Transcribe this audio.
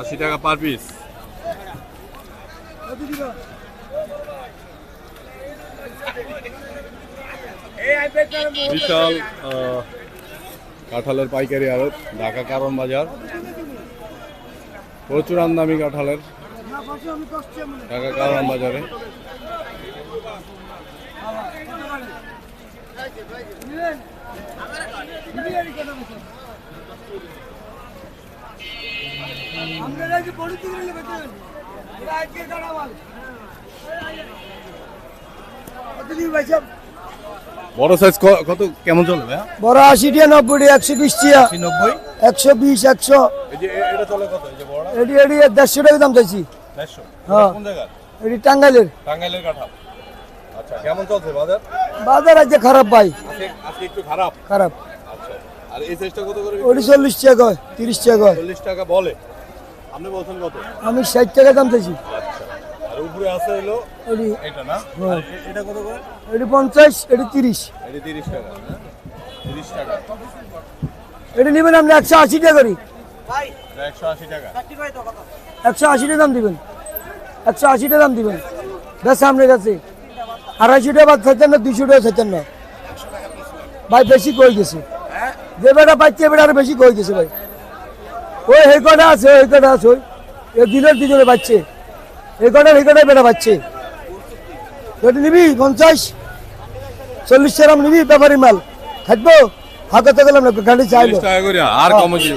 আশি টাকা per piece. বিশাল কাঁঠালের পাইকারি আড়ত ঢাকা কারণ বাজার। প্রচুর আমদামি কাঁঠালের। মনে ঢাকা কারণ বাজারে। আমরা কি বড় বেতন আজকে সাইজ কত কেমন চলে ভাইয়া? বড় আশি টিয়া নব্বই টিয়া একশো বিশ টিয়া। নব্বই? একশো বিশ একশো। এটা চলে কত? এই যে বড়? এটি এটি দেড়শো টাকা দাম চাইছি। কোন জায়গা এটি টাঙ্গাইলের। টাঙ্গাইলের কাঁঠাল। আচ্ছা কেমন চলছে বাজার? বাজার আজকে খারাপ ভাই। আজকে আজকে একটু খারাপ? খারাপ। আচ্ছা আর এই সাইজটা কত করে ওটি চল্লিশ টাকা তিরিশ টাকা কয়। চল্লিশ টাকা বলে। আপনি বলছেন কত? আমি ষাট টাকা দাম চাইছি। আচ্ছা আর উপরে আছে হলো এটা না? হ্যাঁ। আর এ- এটা কত করে? এটি পঞ্চাশ এটি তিরিশ। এটা তিরিশ টাকা তিরিশ টাকা। এটি নেবেন আপনি একশো আশি টাকা করি। এটা একশো আশি টাকা। একশো আশি টাকা দাম দিবেন। একশো আশি টাকা দাম দিবেন। ব্যাস সামনে কাছে আড়াইশো টাকা বাদ থাকতেন না দুইশো টাকা থাকতেন না ভাই বেশি কই গেছে? যে বেটা পাচ্ছে বেটা আরও বেশি কই গেছে ভাই? ওই এই কটা আছে ওই কটা আছে ওই। এই দিনের দুজনে বাচ্চে এই কটা এই কটাই বেটা ওটি নিবি? পঞ্চাশ? চল্লিশ টাকা নিবি? ব্যাপারী মাল। থাকব? হাতে গেলাম না গাড়ি চাইলো আর কমে নে